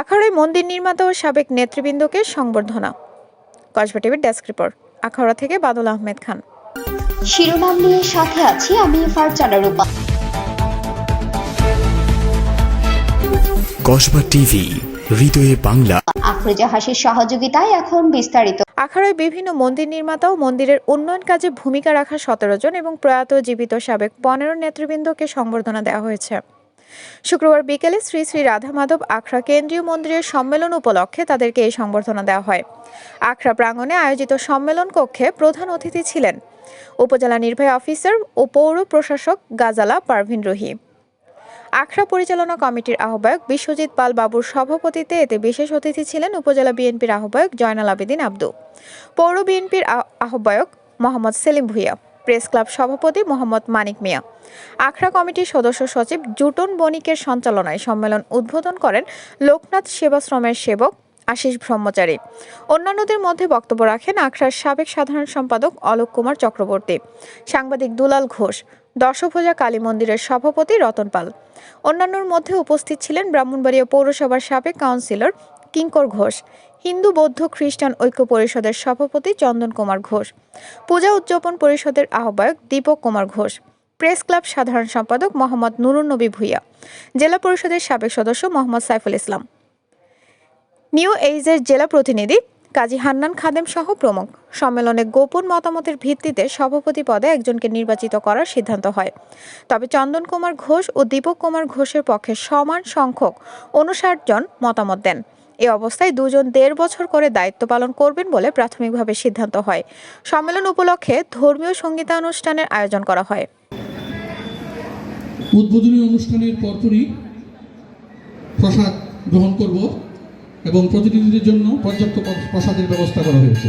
আখাউড়ায় মন্দির নির্মাতা ও সাবেক নেতৃবৃন্দকে সংবর্ধনা। কসবা টিভির ডেস্ক রিপোর্ট আখাউড়া থেকে বাদল আহমেদ খান। শিরোনাম নিয়ে সাথে আছি আমি ফারজানা রূপা। কসবা টিভি হৃদয়ে বাংলা। আফরোজা হাসির সহযোগিতায় এখন বিস্তারিত। আখাউড়ায় বিভিন্ন মন্দির নির্মাতা ও মন্দিরের উন্নয়ন কাজে ভূমিকা রাখা সতেরো জন এবং প্রয়াত জীবিত সাবেক পনেরো নেতৃবৃন্দকে সংবর্ধনা দেওয়া হয়েছে। শুক্রবার বিকেলে শ্রী শ্রী রাধা মাধব আখড়া কেন্দ্রীয় মন্দিরের সম্মেলন উপলক্ষে তাদেরকে এই সংবর্ধনা দেওয়া হয়। আখড়া প্রাঙ্গণে আয়োজিত সম্মেলন কক্ষে প্রধান অতিথি ছিলেন উপজেলা নির্বাহী অফিসার ও পৌর প্রশাসক গাজালা পারভিন রহিম আখড়া পরিচালনা কমিটির আহ্বায়ক বিশ্বজিৎ পাল বাবুর সভাপতিত্বে এতে বিশেষ অতিথি ছিলেন উপজেলা বিএনপির আহ্বায়ক জয়নাল আবেদিন আব্দু। পৌর বিএনপির আহ্বায়ক মোহাম্মদ সেলিম ভুইয়া। প্রেস ক্লাব সভাপতি মোহাম্মদ মানিক মিয়া। আখড়া কমিটির সদস্য সচিব জুটন বণিকের সঞ্চালনায় সম্মেলন উদ্বোধন করেন লোকনাথ সেবাশ্রমের সেবক আশিস ব্রহ্মচারী। অন্যান্যদের মধ্যে বক্তব্য রাখেন আখড়ার সাবেক সাধারণ সম্পাদক অলোক কুমার চক্রবর্তী, সাংবাদিক দুলাল ঘোষ, দশভোজা কালী মন্দিরের সভাপতি রতন পাল। অন্যান্যর মধ্যে উপস্থিত ছিলেন ব্রাহ্মণবাড়িয়া পৌরসভার সাবেক কাউন্সিলর কিঙ্কর ঘোষ, হিন্দু বৌদ্ধ খ্রিস্টান ঐক্য পরিষদের সভাপতি চন্দন কুমার ঘোষ, পূজা উদযাপন পরিষদের আহ্বায়ক দীপক কুমার ঘোষ, প্রেস ক্লাব সাধারণ সম্পাদক মোহাম্মদ নুরুন নবী ভুইয়া, জেলা পরিষদের সাবেক সদস্য মোহাম্মদ সাইফুল ইসলাম। নিউ এইজের জেলা প্রতিনিধি কাজী হান্নান খাদেম সহ প্রমুখ। সম্মেলনে গোপন মতামতের ভিত্তিতে সভাপতি পদে একজনকে নির্বাচিত করার সিদ্ধান্ত হয়। তবে চন্দন কুমার ঘোষ ও দীপক কুমার ঘোষের পক্ষে সমান সংখ্যক উনষাট জন মতামত দেন। এ অবস্থায় দুজন দেড় বছর করে দায়িত্ব পালন করবেন বলে প্রাথমিকভাবে সিদ্ধান্ত হয়। সম্মেলন উপলক্ষে ধর্মীয় সঙ্গীতানুষ্ঠানের আয়োজন করা হয়। উদ্বোধনী অনুষ্ঠানের পরপরই প্রসাদ গ্রহণ করব এবং প্রতিনিধিদের জন্য পর্যাপ্ত প্রসাদের ব্যবস্থা করা হয়েছে।